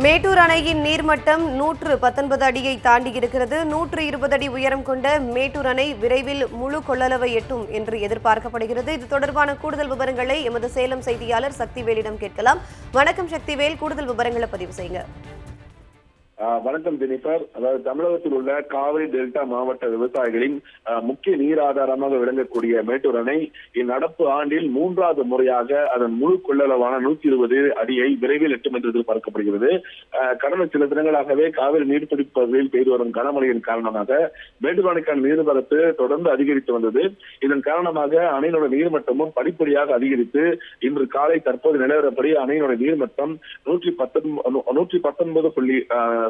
மேட்டூர் அணையின் நீர்மட்டம் நூற்று பத்தொன்பது அடியை தாண்டி இருக்கிறது. நூற்று இருபது அடி உயரம் கொண்ட மேட்டூர் அணை விரைவில் முழு கொள்ளளவை எட்டும் என்று எதிர்பார்க்கப்படுகிறது. இது தொடர்பான கூடுதல் விவரங்களை எமது சேலம் செய்தியாளர் சக்திவேலிடம் கேட்கலாம். வணக்கம் சக்திவேல் கூடுதல் விவரங்களை பதிவு செய்யுங்க. வணக்கம் ஜெனிஃபர் அதாவது தமிழகத்தில் உள்ள காவிரி டெல்டா மாவட்ட விவசாயிகளின் முக்கிய நீர் ஆதாரமாக விளங்கக்கூடிய மேட்டூர் அணை இந்நடப்பு ஆண்டில் மூன்றாவது முறையாக அதன் முழு கொள்ளளவான நூத்தி இருபது அடியை விரைவில் எட்டும் என்று எதிர்பார்க்கப்படுகிறது. கடந்த சில தினங்களாகவே காவிரி நீர்பிடிப்பு பகுதியில் பெய்து வரும் கனமழையின் காரணமாக மேட்டூர் அணைக்கான நீர்வரத்து தொடர்ந்து அதிகரித்து வந்தது. இதன் காரணமாக அணையினோட நீர்மட்டமும் படிப்படியாக அதிகரித்து இன்று காலை தற்போது நிலவரப்படி அணையினோட நீர்மட்டம் நூற்றி பத்தொன்பது நூற்றி பத்தொன்பது புள்ளி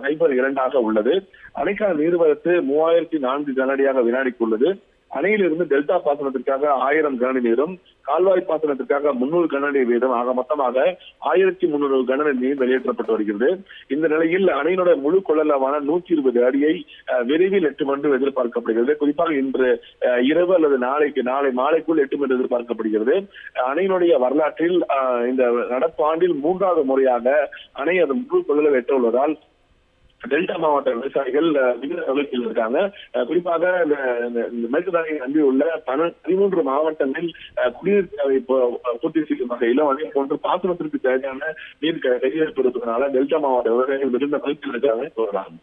சைபர் இரண்டாக உள்ளது. அணைக்கான நீர்வரத்து மூவாயிரத்தி நான்கு கனஅடியாக வினாடிக்கு உள்ளது அணையிலிருந்து டெல்டா பாசனத்திற்காக ஆயிரம் கனஅடி நீரும் கால்வாய் பாசனத்திற்காக முன்னூறு கனஅடி வீதம் ஆக மொத்தமாக ஆயிரத்தி முன்னூறு கனஅடி நீர் வெளியேற்றப்பட்டு வருகிறது. இந்த நிலையில் அணையினோட முழு கொள்ளளவான நூற்றி இருபது அடியை அஹ், விரைவில் எட்டும் என்று எதிர்பார்க்கப்படுகிறது. குறிப்பாக இன்று இரவு அல்லது நாளைக்கு நாளை மாலைக்குள் எட்டும் என்று எதிர்பார்க்கப்படுகிறது. அணையினுடைய வரலாற்றில் இந்த நடப்பு ஆண்டில் மூன்றாவது முறையாக அணை அதன் முழு கொள்ளளவு எட்ட உள்ளதால் டெல்டா மாவட்ட விவசாயிகள் மிகுந்த கவலையில் இருக்காங்க. குறிப்பாக இந்த இந்த- இந்த மேற்கு தாயை நம்பியுள்ள பன பதிமூன்று மாவட்டங்களில் குடிநீர் தேவை பூர்த்தி செய்யும் வகையிலும் அதே போன்று பாசனத்திற்கு தேவையான நீர் கையெழுத்திருப்பதனால டெல்டா மாவட்ட விவசாயிகள் மிகுந்த மகிழ்ச்சியில் இருக்காங்க சொல்லலாம்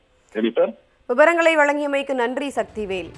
விவரங்களை வழங்கியமைக்கு நன்றி சக்திவேல்.